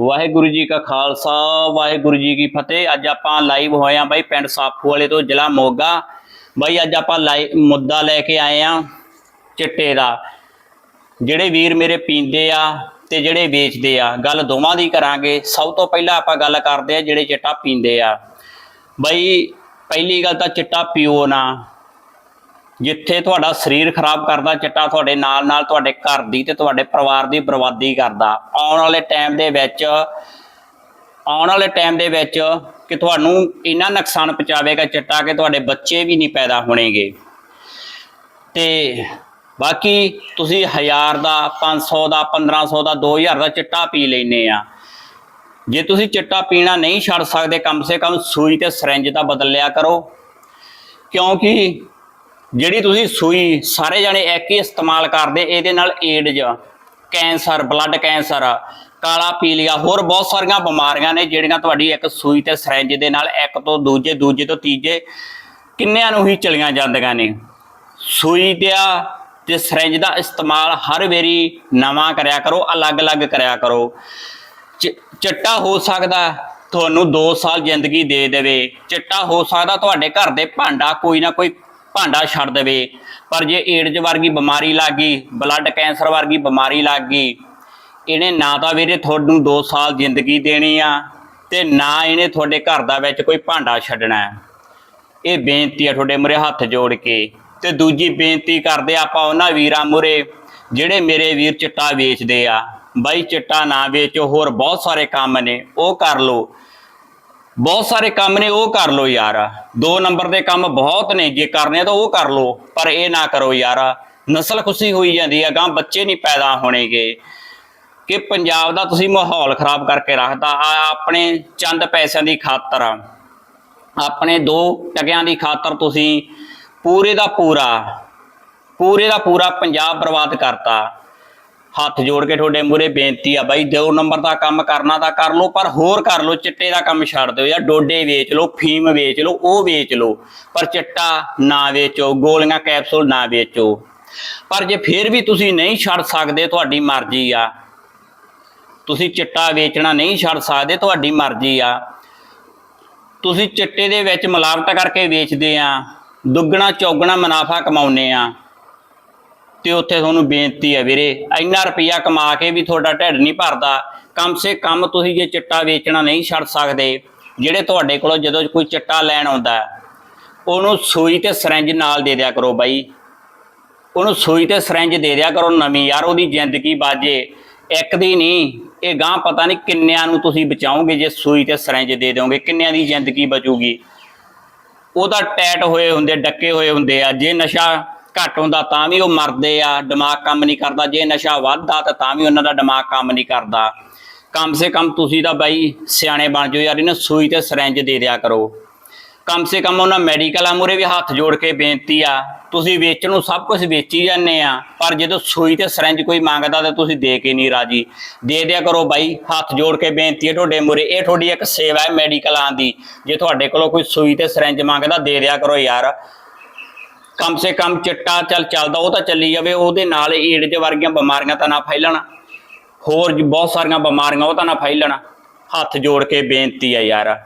ਵਾਹਿਗੁਰੂ ਜੀ ਕਾ ਖਾਲਸਾ, ਵਾਹਿਗੁਰੂ ਜੀ ਕੀ ਫਤਿਹ। ਅੱਜ ਆਪਾਂ ਲਾਈਵ ਹੋਏ ਆ ਬਾਈ ਪਿੰਡ ਸਾਫੂ ਵਾਲੇ ਤੋਂ, ਜ਼ਿਲ੍ਹਾ ਮੋਗਾ। ਬਾਈ ਅੱਜ ਆਪਾਂ ਲਾਈ ਮੁੱਦਾ ਲੈ ਕੇ ਆਏ ਆ ਚਿੱਟੇ ਦਾ। ਜਿਹੜੇ ਵੀਰ ਮੇਰੇ ਪੀਂਦੇ ਆ ਤੇ ਜਿਹੜੇ ਵੇਚਦੇ ਆ, ਗੱਲ ਦੋਵਾਂ ਦੀ ਕਰਾਂਗੇ। ਸਭ ਤੋਂ ਪਹਿਲਾਂ ਆਪਾਂ ਗੱਲ ਕਰਦੇ ਆ ਜਿਹੜੇ ਚਿੱਟਾ ਪੀਂਦੇ ਆ। ਬਾਈ, ਪਹਿਲੀ ਗੱਲ ਤਾਂ ਚਿੱਟਾ ਪੀਓ ਨਾ। ਜਿੱਥੇ ਤੁਹਾਡਾ ਸਰੀਰ ਖਰਾਬ ਕਰਦਾ, ਚਿੱਟਾ ਤੁਹਾਡੇ ਨਾਲ ਨਾਲ ਤੁਹਾਡੇ ਘਰ ਦੀ ਤੇ ਤੁਹਾਡੇ ਪਰਿਵਾਰ ਦੀ ਬਰਬਾਦੀ ਕਰਦਾ। ਆਉਣ ਵਾਲੇ ਟਾਈਮ ਦੇ ਵਿੱਚ, ਆਉਣ ਵਾਲੇ ਟਾਈਮ ਦੇ ਵਿੱਚ ਕਿ ਤੁਹਾਨੂੰ ਇੰਨਾ ਨੁਕਸਾਨ ਪਹੁੰਚਾਵੇਗਾ ਚਿੱਟਾ ਕਿ ਤੁਹਾਡੇ ਬੱਚੇ ਵੀ ਨਹੀਂ ਪੈਦਾ ਹੋਣਗੇ। ਤੇ ਬਾਕੀ ਤੁਸੀਂ 1000 ਦਾ 500 ਦਾ 1500 ਦਾ 2000 ਦਾ ਚਿੱਟਾ ਪੀ ਲੈਨੇ ਆ। ਜੇ ਤੁਸੀਂ ਚਿੱਟਾ ਪੀਣਾ ਨਹੀਂ ਛੱਡ ਸਕਦੇ, ਕਮ ਸੇ ਕਮ ਸੂਈ ਤੇ ਸਿਰੰਜ ਦਾ ਬਦਲ ਲਿਆ ਕਰੋ। ਕਿਉਂਕਿ ਜਿਹੜੀ ਤੁਸੀਂ ਸੂਈ ਸਾਰੇ ਜਣੇ ਇੱਕ ਹੀ ਇਸਤੇਮਾਲ ਕਰਦੇ, ਇਹਦੇ ਨਾਲ ਏਡਜ਼ ਕੈਂਸਰ ਬਲੱਡ ਕੈਂਸਰ ਕਾਲਾ, ਪੀਲੀਆ, ਹੋਰ ਬਹੁਤ ਸਾਰੀਆਂ ਬਿਮਾਰੀਆਂ ਨੇ ਜਿਹੜੀਆਂ ਤੁਹਾਡੀ ਇੱਕ ਸੂਈ ਤੇ ਸਿਰੰਜ ਦੇ ਨਾਲ ਇੱਕ ਤੋਂ ਦੂਜੇ ਦੂਜੇ ਤੋਂ ਤੀਜੇ ਕਿੰਨਿਆਂ ਨੂੰ ਹੀ ਚਲੀਆਂ ਜਾਂਦੀਆਂ ਨੇ। ਸੂਈ ਦਿਆ ਤੇ ਸਿਰੰਜ ਦਾ ਇਸਤੇਮਾਲ ਹਰ ਵੇਰੀ ਨਵਾਂ ਕਰਿਆ ਕਰੋ, ਅਲੱਗ-ਅਲੱਗ ਕਰਿਆ ਕਰੋ। ਚਿੱਟਾ ਹੋ ਸਕਦਾ ਤੁਹਾਨੂੰ 2 ਸਾਲ ਜ਼ਿੰਦਗੀ ਦੇ ਦੇਵੇ, ਚਿੱਟਾ ਹੋ ਸਕਦਾ ਤੁਹਾਡੇ ਘਰ ਦੇ ਭਾਂਡਾ ਕੋਈ ਨਾ ਕੋਈ ਭਾਂਡਾ ਛੱਡ ਦੇਵੇ। ਪਰ ਜੇ ਏਡਜ਼ ਵਰਗੀ ਬਿਮਾਰੀ ਲੱਗ ਗਈ ਬਲੱਡ ਕੈਂਸਰ ਵਰਗੀ ਬਿਮਾਰੀ ਲੱਗ ਗਈ, ਇਹਨੇ ਨਾ ਤਾਂ ਵੀਰੇ ਤੁਹਾਨੂੰ 2 ਸਾਲ ਜ਼ਿੰਦਗੀ ਦੇਣੀ ਆ ਤੇ ਨਾ ਇਹਨੇ ਤੁਹਾਡੇ ਘਰ ਦਾ ਵਿੱਚ ਕੋਈ ਭਾਂਡਾ ਛੱਡਣਾ ਇਹ ਬੇਨਤੀ ਆ ਤੁਹਾਡੇ ਮੂਹਰੇ ਹੱਥ ਜੋੜ ਕੇ। ਤੇ ਦੂਜੀ ਬੇਨਤੀ ਕਰਦੇ ਆਪਾਂ ਉਹਨਾਂ ਵੀਰਾਂ ਮੂਹਰੇ ਜਿਹੜੇ ਮੇਰੇ ਵੀਰ ਚਿੱਟਾ ਵੇਚਦੇ ਆ। ਬਾਈ ਚਿੱਟਾ ਨਾ ਵੇਚੋ, ਹੋਰ ਬਹੁਤ ਸਾਰੇ ਕੰਮ ਨੇ, ਉਹ ਕਰ ਲਓ। ਬਹੁਤ ਸਾਰੇ ਕੰਮ ਨੇ, ਉਹ ਕਰ ਲਓ ਯਾਰ। ਦੋ ਨੰਬਰ ਦੇ ਕੰਮ ਬਹੁਤ ਨੇ, ਜੇ ਕਰਨੇ ਤਾਂ ਉਹ ਕਰ ਲਓ, ਪਰ ਇਹ ਨਾ ਕਰੋ ਯਾਰ। ਨਸਲ ਖੁਸ਼ੀ ਹੋਈ ਜਾਂਦੀ ਆ ਗਾਂ ਬੱਚੇ ਨਹੀਂ ਪੈਦਾ ਹੋਣਗੇ। ਕਿ ਪੰਜਾਬ ਦਾ ਤੁਸੀਂ ਮਾਹੌਲ ਖਰਾਬ ਕਰਕੇ ਰੱਖਦਾ ਆ ਆਪਣੇ ਚੰਦ ਪੈਸਿਆਂ ਦੀ ਖਾਤਰ। ਆਪਣੇ ਦੋ ਟਕਿਆਂ ਦੀ ਖਾਤਰ ਤੁਸੀਂ ਪੂਰੇ ਦਾ ਪੂਰਾ, ਪੂਰੇ ਦਾ ਪੂਰਾ ਪੰਜਾਬ ਬਰਬਾਦ ਕਰਤਾ। ਹੱਥ ਜੋੜ ਕੇ ਤੁਹਾਡੇ ਮੂਰੇ ਬੇਨਤੀ ਆ ਬਾਈ, ਦੋ ਨੰਬਰ ਦਾ ਕੰਮ ਕਰਨਾ ਤਾਂ ਕਰ ਲਓ, ਪਰ ਹੋਰ ਕਰ ਲਓ, ਚਿੱਟੇ ਦਾ ਕੰਮ ਛੱਡ ਦਿਓ ਜਾਂ ਡੋਡੇ ਵੇਚ ਲਓ, ਫੀਮ ਵੇਚ ਲਓ, ਉਹ ਵੇਚ ਲਓ, ਪਰ ਚਿੱਟਾ ਨਾ ਵੇਚੋ, ਗੋਲੀਆਂ, ਕੈਪਸੂਲ ਨਾ ਵੇਚੋ। ਪਰ ਜੇ ਫਿਰ ਵੀ ਤੁਸੀਂ ਨਹੀਂ ਛੱਡ ਸਕਦੇ ਤੁਹਾਡੀ ਮਰਜ਼ੀ ਆ, ਤੁਸੀਂ ਚਿੱਟਾ ਵੇਚਣਾ ਨਹੀਂ ਛੱਡ ਸਕਦੇ ਤੁਹਾਡੀ ਮਰਜ਼ੀ ਆ, ਤੁਸੀਂ ਚਿੱਟੇ ਦੇ ਵਿੱਚ ਮਿਲਾਵਟ ਕਰਕੇ ਵੇਚਦੇ ਆ, ਦੁੱਗਣਾ, ਚੌਗਣਾ ਮੁਨਾਫਾ ਕਮਾਉਨੇ ਆ ਤੇ ਉੱਥੇ ਤੁਹਾਨੂੰ ਬੇਨਤੀ ਹੈ ਵੀਰੇ, ਇੰਨਾ ਰੁਪਈਆ ਕਮਾ ਕੇ ਵੀ ਤੁਹਾਡਾ ਢਿੱਡ ਨਹੀਂ ਭਰਦਾ। ਕਮ ਸੇ ਕਮ ਤੁਸੀਂ ਜੇ ਚਿੱਟਾ ਵੇਚਣਾ ਨਹੀਂ ਛੱਡ ਸਕਦੇ, ਜਿਹੜੇ ਤੁਹਾਡੇ ਕੋਲੋਂ ਜਦੋਂ ਕੋਈ ਚਿੱਟਾ ਲੈਣ ਆਉਂਦਾ ਉਹਨੂੰ ਸੂਈ ਤੇ ਸਿਰੰਜ ਨਾਲ ਦੇ ਦਿਆ ਕਰੋ ਬਾਈ। ਉਹਨੂੰ ਸੂਈ ਤੇ ਸਿਰੰਜ ਦੇ ਦਿਆ ਕਰੋ ਨਵੀਂ, ਯਾਰ ਉਹਦੀ ਜ਼ਿੰਦਗੀ ਬਾਜੇ। ਇੱਕ ਦੀ ਨਹੀਂ, ਇਹ ਗਾਂ ਪਤਾ ਨਹੀਂ ਕਿੰਨਿਆਂ ਨੂੰ ਤੁਸੀਂ ਬਚਾਓਗੇ ਜੇ ਸੂਈ ਤੇ ਸਿਰੰਜ ਦੇ ਦਿਓਗੇ, ਕਿੰਨਿਆਂ ਦੀ ਜ਼ਿੰਦਗੀ ਬਚੂਗੀ। ਉਹ ਤਾਂ ਟੈਟ ਹੋਏ ਹੁੰਦੇ, ਡੱਕੇ ਹੋਏ ਹੁੰਦੇ ਆ, ਜੇ ਨਸ਼ਾ ਘੱਟ ਹੁੰਦਾ ਤਾਂ ਵੀ ਉਹ ਮਰਦੇ ਆ, ਦਿਮਾਗ ਕੰਮ ਨਹੀਂ ਕਰਦਾ, ਜੇ ਨਸ਼ਾ ਵੱਧਦਾ ਤਾਂ ਤਾਂ ਵੀ ਉਹਨਾਂ ਦਾ ਦਿਮਾਗ ਕੰਮ ਨਹੀਂ ਕਰਦਾ। ਕਮ ਸੇ ਕਮ ਤੁਸੀਂ ਤਾਂ ਬਾਈ ਸਿਆਣੇ ਬਣ ਜਾਓ ਯਾਰ, ਇਹਨਾਂ ਸੂਈ ਤੇ ਸਿਰੰਜ ਦੇ ਦਿਆ ਕਰੋ। ਕਮ ਸੇ ਕਮ ਉਹਨਾਂ ਮੈਡੀਕਲਾਂ ਮੂਰੇ ਵੀ ਹੱਥ ਜੋੜ ਕੇ ਬੇਨਤੀ ਆ, ਤੁਸੀਂ ਵੇਚਣ ਨੂੰ ਸਭ ਕੁਝ ਵੇਚੀ ਜਾਂਦੇ ਆ, ਪਰ ਜਦੋਂ ਸੂਈ ਤੇ ਸਿਰੰਜ ਕੋਈ ਮੰਗਦਾ ਤਾਂ ਤੁਸੀਂ ਦੇ ਕੇ ਨਹੀਂ ਰਾਜੀ। ਦੇ ਦਿਆ ਕਰੋ ਬਾਈ, ਹੱਥ ਜੋੜ ਕੇ ਬੇਨਤੀ ਹੈ ਤੁਹਾਡੇ ਮੂਰੇ ਇਹ ਤੁਹਾਡੀ ਇੱਕ ਸੇਵਾ ਹੈ ਮੈਡੀਕਲਾਂ ਦੀ। ਜੇ ਤੁਹਾਡੇ ਕੋਲੋਂ ਕੋਈ ਸੂਈ ਤੇ ਸਿਰੰਜ ਮੰਗਦਾ, ਦੇ ਦਿਆ ਕਰੋ ਯਾਰ। ਕਮ ਸੇ ਕਮ ਚਿੱਟਾ ਚੱਲ ਚੱਲਦਾ, ਉਹ ਤਾਂ ਚੱਲੀ ਜਾਵੇ, ਉਹਦੇ ਨਾਲ ਏਡਜ਼ ਵਰਗੀਆਂ ਬਿਮਾਰੀਆਂ ਤਾਂ ਨਾ ਫੈਲਣ ਹੋਰ ਬਹੁਤ ਸਾਰੀਆਂ ਬਿਮਾਰੀਆਂ, ਉਹ ਤਾਂ ਨਾ ਫੈਲਣ ਹੱਥ ਜੋੜ ਕੇ ਬੇਨਤੀ ਹੈ ਯਾਰ।